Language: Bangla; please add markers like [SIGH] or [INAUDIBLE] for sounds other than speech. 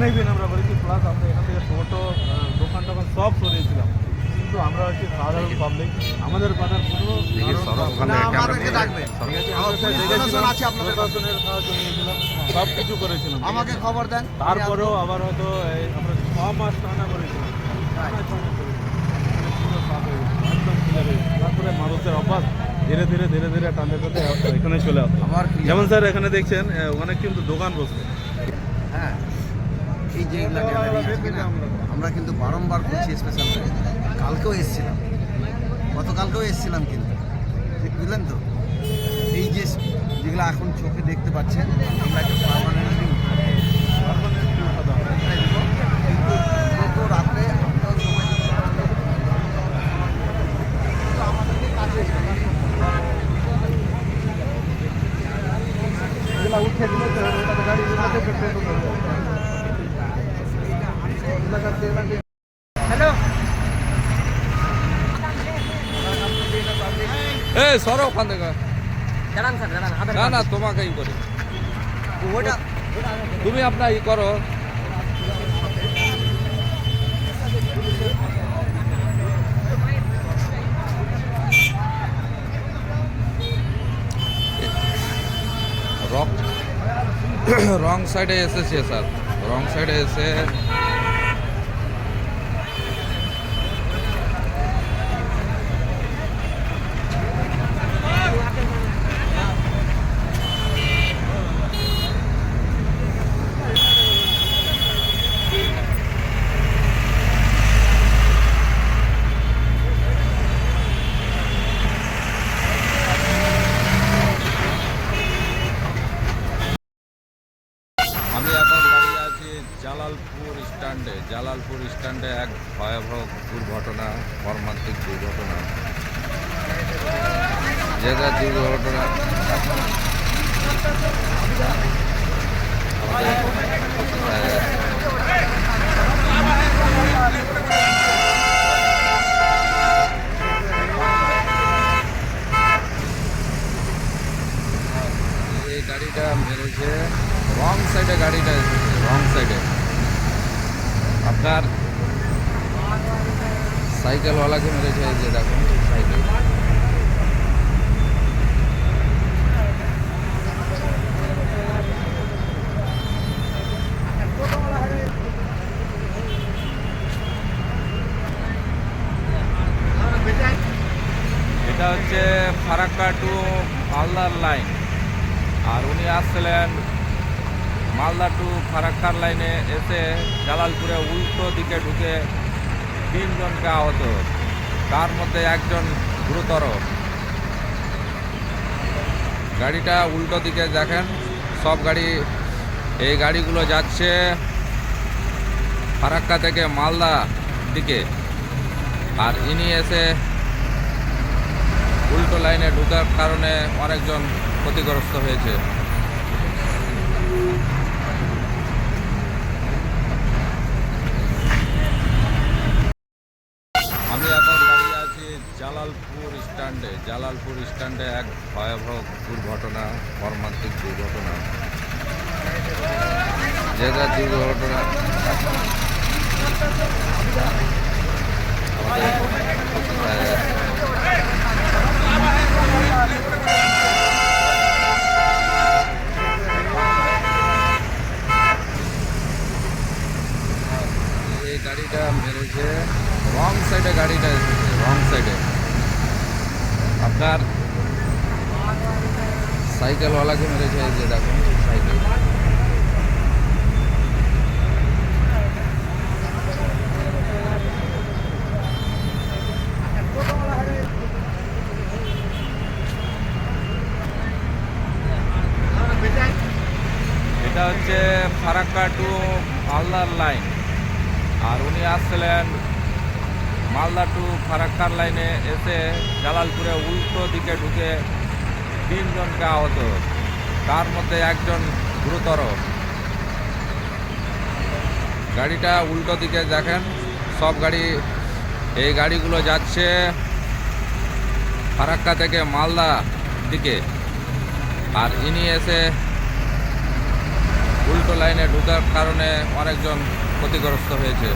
অনেক দিন আমরা করেছি প্লাস আমরা এখান থেকে টোটো দোকান টোকান সব সরিয়েছিলাম। কিন্তু আমরা হচ্ছে সাধারণ পাবলিক আমাদের পাড়ার কোনো সব কিছু। করেছিলাম। আমাকে খবর দেন তারপরেও আবার হয়তো এই আমরা ছ মাস টানা করেছিলাম। মানে। তারপরে মানুষের অভ্যাস ধীরে ধীরে ধীরে ধীরে টানতে টানতে এখানে চলে আসলো আবার যেমন স্যার এখানে দেখছেন অনেক কিন্তু দোকান বসছে হ্যাঁ। এই যে এগুলা আমরা কিন্তু বারংবার করছি স্পেশাল কালকেও এসেছিলাম। গতকালকেও এসেছিলাম কিন্তু। বুঝলেন তো? এই যে যেগুলো এখন চোখে দেখতে পাচ্ছেন এগুলাকে পার্মানেন্টলি রাত্রে আপনার সময় এগুলা উঠে দিলে গাড়ি এ সরো ওখান থেকে না না তোমাকেই করি। তুমি আপনার ই করো। [COUGHS] রং সাইডে এসেছে স্যার। রং সাইডে এসে আমি এখন দাঁড়িয়ে আছি জালালপুর স্ট্যান্ডে, জালালপুর স্ট্যান্ডে এক ভয়াবহ দুর্ঘটনা, মর্মান্তিক দুর্ঘটনা। যেটা দুর্ঘটনা। এই গাড়িটা মেরেছে রং সাইডে গাড়িটা এসেছে রং সাইডে আপনার সাইকেলওয়ালাকে মেরেছে যে দেখুন সাইকেল। এটা হচ্ছে ফারাক্কা টু মালদার লাইন। আর উনি আসছিলেন মালদা টু ফারাক্কার লাইনে এসে জালালপুরে উল্টো দিকে ঢুকে তিনজনকে আহত। তার মধ্যে একজন গুরুতর। গাড়িটা উল্টো দিকে দেখেন, সব গাড়ি, এই গাড়িগুলো যাচ্ছে ফারাক্কা থেকে মালদা দিকে। আর ইনি এসে উল্টো লাইনে ঢুকার কারণে অনেকজন ক্ষতিগ্রস্ত হয়েছে। জালালপুর স্ট্যান্ডে জালালপুর স্ট্যান্ডে এক ভয়াবহ দুর্ঘটনা মর্মান্তিক দুর্ঘটনা। যেটা দুর্ঘটনা আমাদের, গাড়িটা মেরেছে। রং সাইডে গাড়িটা এসেছে রং সাইডে আপনার সাইকেলওয়ালাকে মেরেছে যে দেখুন সাইকেল। এটা হচ্ছে ফারাক্কা টু মালদার লাইন। আর উনি আসছিলেন মালদা টু ফারাক্কার লাইনে এসে জালালপুরে উল্টো দিকে ঢুকে তিনজনকে আহত। তার মধ্যে একজন গুরুতর। গাড়িটা উল্টো দিকে দেখেন, সব গাড়ি, এই গাড়িগুলো যাচ্ছে ফারাক্কা থেকে মালদা দিকে। আর ইনি এসে উল্টো লাইনে ঢোকার কারণে অনেকজন ক্ষতিগ্রস্ত হয়েছে।